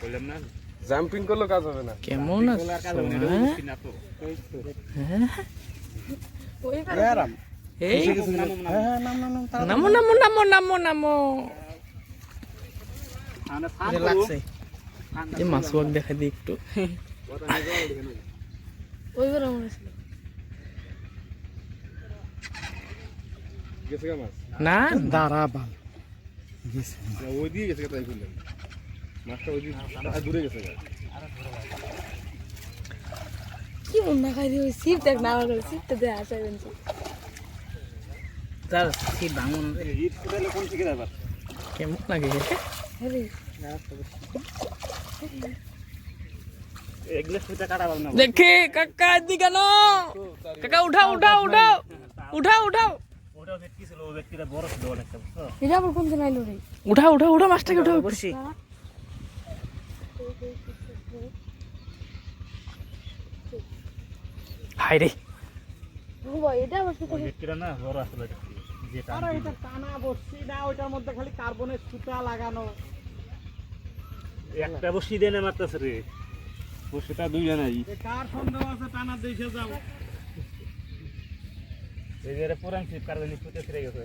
বললাম না। জাম্পিং করলেও কাজ হবে না কেমন হ্যাঁ? হ্যাঁ? হ্যাঁ নাম নাম নাম। নামো নামো। লাগছে। এই দেখা দিই একটু। ওইবার না দাঁড়া বাল। ওই দিয়ে গেছে তাই করলাম। কি মন খাই দিও সিপ দেখ না আমার সিপটা দে আসা বেঞ্চি তার কি ভাঙন। কোন থেকে যাবার? কেমন লাগে। দেখে কাকা দিকে না কাকা উঠাও উঠাও উঠাও। উঠাও উঠাও। ওটাও ভেটকি ছিল, ও ভেটকিটা বড় ছিল অনেকটা, বুঝছ? এটা আবার কোন দিন আইলো রে? উঠাও উঠাও উঠাও মাছটাকে উঠাও। বসি হাই রে ভাই এটা ওই না বড় আসলে যেটা আরে এটা টানা বসছি না ওইটার মধ্যে খালি কার্বনের সুতা লাগানো। একটা বসি দেনে মারতেছে রে। বসিটা দুইটা নাই এ কার সন্দেহ আছে? টানা দেখে যাও। এই যে পুরান সিপ কারণে ফুটে ফিরে গেছে।